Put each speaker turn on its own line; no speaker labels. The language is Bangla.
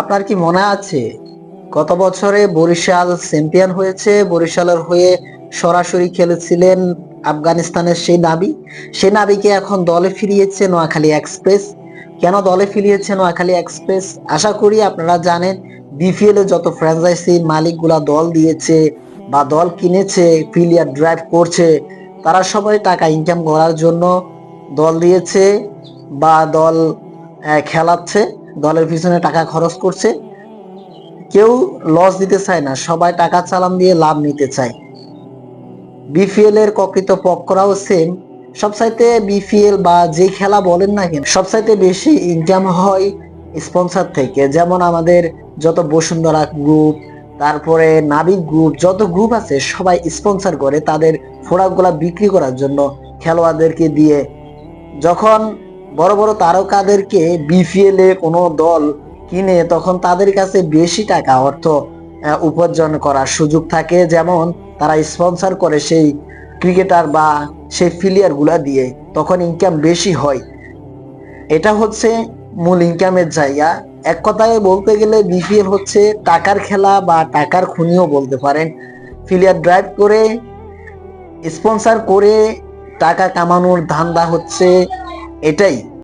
আপনার কি মনে আছে, গত বছরে বরিশাল চ্যাম্পিয়ন হয়েছে, বরিশালের হয়ে সরাসরি খেলেছিলেন আফগানিস্তানের সেই নাবি? সেই নাবিকে এখন দলে ফিরিয়েছে নোয়াখালী এক্সপ্রেস। কেন দলে ফিরিয়েছে নোয়াখালী এক্সপ্রেস? আশা করি আপনারা জানেন বিপিএল এ যত ফ্র্যাঞ্চাইজি মালিকগুলা দল দিয়েছে বা দল কিনেছে প্লেয়ার ড্রাইভ করছে, তারা সবাই টাকা ইনকাম করার জন্য দল দিয়েছে বা দল খেলাচ্ছে। দলের পিছনে টাকা খরচ করছে। কেউ লস দিতে চায় না, সবাই টাকা চালান দিয়ে লাভ নিতে চায়। বিপিএল এর ককৃত পক্ষরাও সেম সবসাইতে বিপিএল বা যে খেলা বলেন না কেন সবসাইতে বেশি ইনকাম হয় স্পন্সর থেকে। যেমন আমাদের যত বসুন্ধরা গ্রুপ তারপরে নাবিক গ্রুপ যত গ্রুপ আছে, সবাই স্পন্সর করে। তাদের প্রোডাক্টগুলা বিক্রি করার জন্য খেলোয়াড়দেরকে দিয়ে। যখন বড় বড় তারকাদেরকে বিপিএল এ কোনো দল কিনে তখন তাদের কাছে বেশি টাকা অর্থ উপার্জন করার সুযোগ থাকে। যেমন তারা স্পন্সর করে সেই ক্রিকেটার বা সেই প্লেয়ারগুলা দিয়ে তখন ইনকাম বেশি হয়। এটা হচ্ছে মূল ইনকামের জায়গা। এক কথায় বলতে গেলে বিপিএল হচ্ছে টাকার খেলা বা টাকার খুনিও বলতে পারেন। প্লেয়ার ড্রাইভ করে স্পন্সর করে টাকা কামানোর ধান্দা হচ্ছে এটাই।